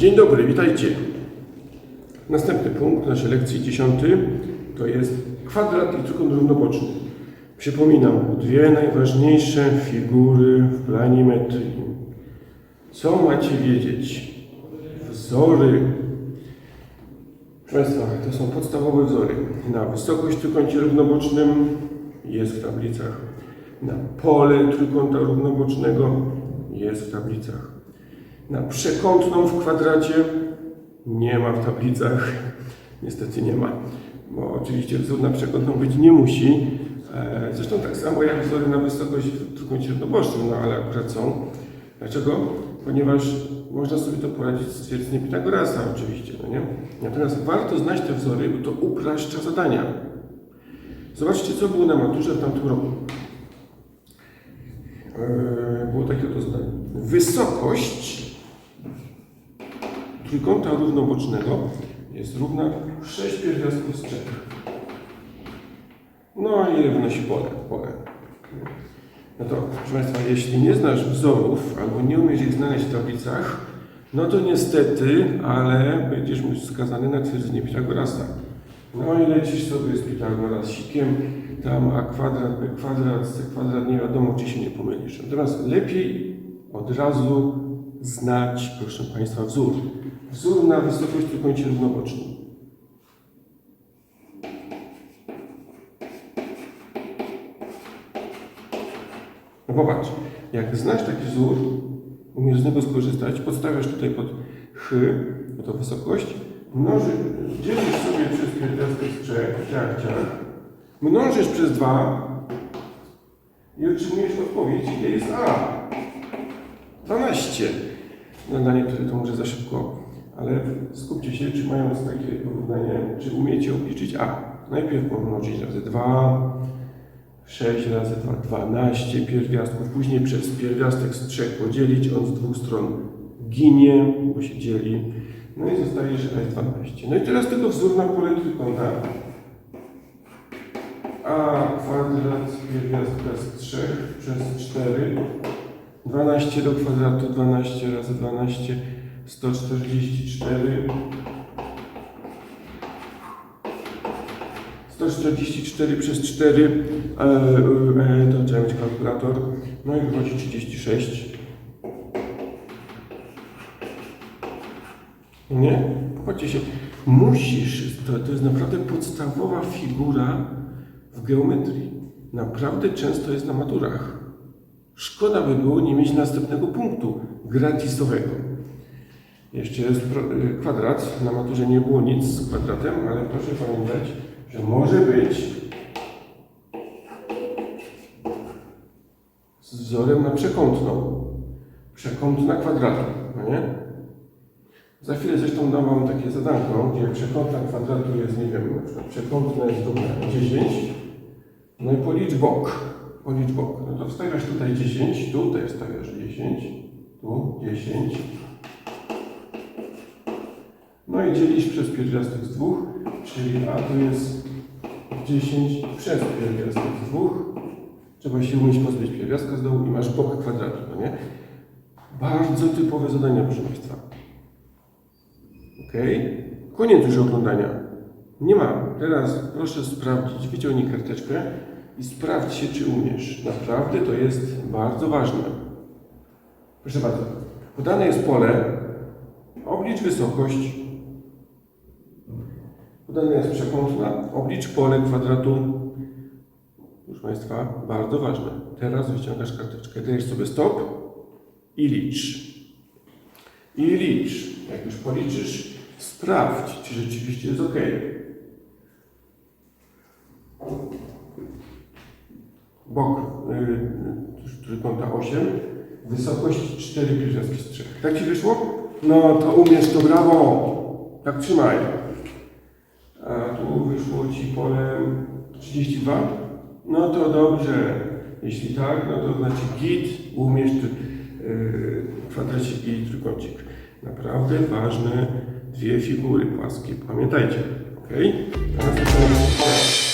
Dzień dobry, witajcie. Następny punkt naszej lekcji, dziesiąty, to jest kwadrat i trójkąt równoboczny. Przypominam, dwie najważniejsze figury w planimetrii. Co macie wiedzieć? Wzory. Proszę Państwa, to są podstawowe wzory. Na wysokość w trójkącie równobocznym jest w tablicach. Na pole trójkąta równobocznego jest w tablicach. Na przekątną w kwadracie nie ma w tablicach. Niestety nie ma, bo oczywiście wzór na przekątną być nie musi. E, Zresztą tak samo jak wzory na wysokość w trójkącie równobocznym, no ale akurat są. Dlaczego? Ponieważ można sobie to poradzić z stwierdzeniem Pitagorasa oczywiście, no nie? Natomiast warto znać te wzory, bo to upraszcza zadania. Zobaczcie, co było na maturze w tamtym roku. Eee, było takie oto zadanie. Wysokość trójkąta równobocznego jest równa 6 pierwiastków z 3. No i wynosi pole? pole. No to, proszę Państwa, jeśli nie znasz wzorów albo nie umiesz ich znaleźć w tablicach, no to niestety, ale będziesz skazany na twierdzenie Pitagorasa. No i lecisz sobie z Pitagorasikiem, tam a kwadrat, b kwadrat, c kwadrat, nie wiadomo, czy się nie pomylisz. Natomiast lepiej od razu znać, proszę Państwa, wzór. Wzór na wysokość trójkącie równobocznym. No popatrz, jak znasz taki wzór, umiesz z niego skorzystać, podstawiasz tutaj pod ch, no to wysokość, mnoży, dzielisz sobie przez pierwiastek z 3, ciach, ciach, mnożysz przez 2 i otrzymujesz odpowiedź, ile jest A. 12. Które to może za szybko, ale skupcie się, czy mając takie porównanie, czy umiecie obliczyć A. Najpierw pomnożyć razy 2, 6 razy 2, 12 pierwiastków, później przez pierwiastek z 3 podzielić, on z dwóch stron ginie, bo się dzieli, no i zostaje 6 razy 12. No i teraz tego wzór na pole trójkąta. A kwadrat pierwiastka z 3 przez 4, 12 do kwadratu, 12 razy 12, 144. 144 przez 4, e, e, to trzeba mieć kalkulator, no i wychodzi 36. Nie? Popatrzcie się, musisz, to, to jest naprawdę podstawowa figura w geometrii. Naprawdę często jest na maturach. Szkoda by było nie mieć następnego punktu gratisowego. Jeszcze jest y, kwadrat. Na maturze nie było nic z kwadratem, ale proszę pamiętać, że może być z wzorem na przekątną. Przekątna kwadratu, no nie? Za chwilę zresztą dam Wam takie zadanko, gdzie przekątna kwadratu jest, nie wiem, na przykład przekątna jest równa 10, no i policz bok. Policz bok. No to wstawiasz tutaj 10, tutaj wstawiasz 10, tu 10. No i dzielisz przez pierwiastek z dwóch, czyli A to jest 10 przez pierwiastek z dwóch. Trzeba się umieć pozbyć pierwiastka z dołu i masz bok kwadratu, no nie? Bardzo typowe zadania, proszę Państwa. Ok? Koniec już oglądania. Nie ma. Teraz proszę sprawdzić, wyciągnij karteczkę i sprawdź się, czy umiesz. Naprawdę to jest bardzo ważne. Proszę bardzo. Podane jest pole. Oblicz wysokość. Podana jest przekątna. Oblicz pole kwadratu. Proszę Państwa, bardzo ważne. Teraz wyciągasz karteczkę. Dajesz sobie stop i licz. I licz. Jak już policzysz, sprawdź, czy rzeczywiście jest ok. Bok trójkąta 8, wysokość 4 pierwiastki z 3. Tak Ci wyszło? No to umiesz, to brawo. Tak trzymaj. A tu wyszło Ci polem 32? No to dobrze. Jeśli tak, no to znaczy git, umiesz yy, kwadracik i trójkącik. Naprawdę ważne dwie figury płaskie. Pamiętajcie, ok? Teraz zaczynamy.